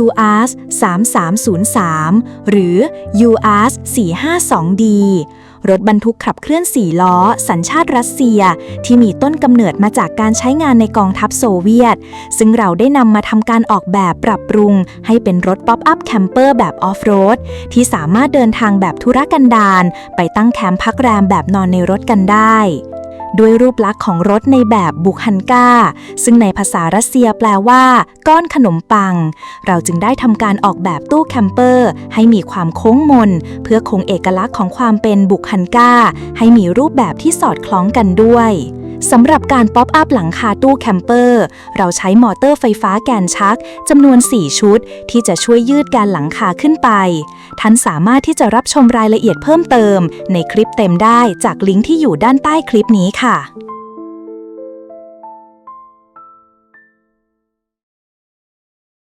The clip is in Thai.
UARS 3303 หรือ UARS 452D รถบรรทุกขับเคลื่อน 4 ล้อ สัญชาติรัสเซีย ที่มีต้นกำเนิดมาจากการใช้งานในกองทัพโซเวียต ซึ่งเราได้นำมาทำการออกแบบปรับปรุง ให้เป็นรถป๊อปอัพแคมเปอร์แบบออฟโรดที่สามารถเดินทางแบบธุรกันดารไปตั้งแคมป์พักแรมแบบนอนในรถกันได้ ด้วยรูปลักษณ์ของรถในแบบบุกฮันกาซึ่งในภาษารัสเซียแปลว่า ก้อนขนมปัง เราจึงได้ทำการออกแบบตู้แคมเปอร์ ให้มีความโค้งมน เพื่อคงเอกลักษณ์ของความเป็นบุกฮันกาให้มีรูปแบบที่สอดคล้องกันด้วย สำหรับการป๊อปอัพหลังคาตู้แคมเปอร์ เราใช้มอเตอร์ไฟฟ้าแกนชักจำนวน 4 ชุด ที่จะช่วยยืดการหลังคาขึ้นไป ท่านสามารถที่จะรับชมรายละเอียดเพิ่มเติม ในคลิปเต็มได้จากลิงก์ที่อยู่ด้านใต้คลิปนี้ค่ะ